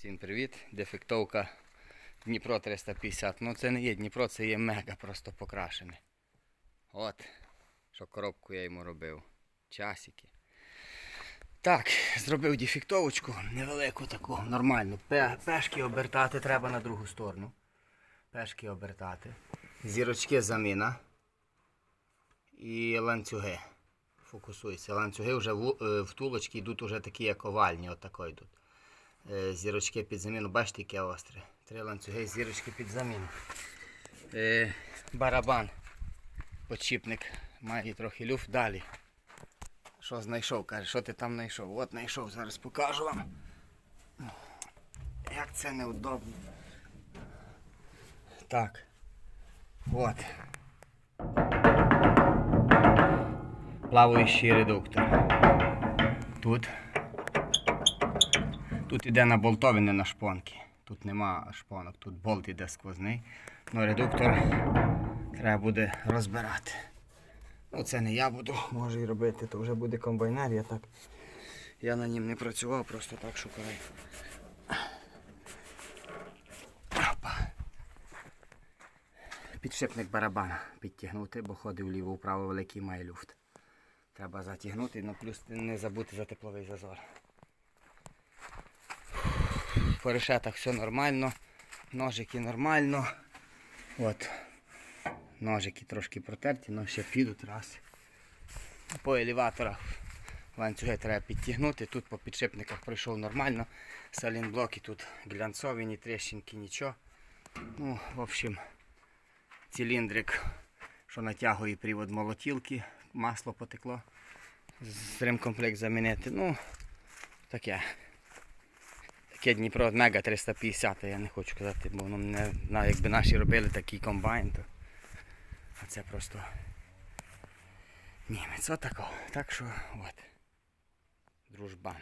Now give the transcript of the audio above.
Всім привіт! Дефектовка Дніпро 350. Ну це не є Дніпро, це є мега просто покрашене. От, що коробку я йому робив. Часики. Так, зробив дефектовочку, невелику таку, нормальну. Пешки обертати треба на другу сторону. Пешки обертати. Зірочки заміна. І ланцюги. Фокусуйся. Ланцюги вже в, е, втулочки йдуть уже такі, як овальні, отако йдуть. Е, Зірочки під заміну, бачите, яке остре. Три ланцюги, зірочки під заміну. Е, барабан. Подшипник. Має трохи люфт далі. Що знайшов? Каже, що ти там знайшов? От знайшов, зараз покажу вам. Як це неудобно. Так. От. Плаваючий редуктор. Тут. Тут іде на болтові, не на шпонки. Тут нема шпонок, тут болт іде сквозний. Ну редуктор треба буде розбирати. Ну це не я буду, може і робити, то вже буде комбайнер, я так. Я на нім не працював, просто так шукаю. Опа. Підшипник барабана підтягнути, бо ходив вліво-вправо великий має люфт. Треба затягнути, ну плюс не забути за тепловий зазор. По решетах все нормально, ножики нормально. От. Ножики трошки протерті, але ще підуть раз. По елеваторах ланцюги треба підтягнути. Тут по підшипниках пройшов нормально. Салінблоки тут глянцові, ні тріщинки, нічого. Ну, в общем, циліндрик, що натягує привод молотілки, масло потекло. З замінити. Ну, таке. Таке Дніпро Мега 350, я не хочу казати, бо воно не, якби наші робили такий комбайн, то а це просто німець. Отако. Так що от. Дружбан.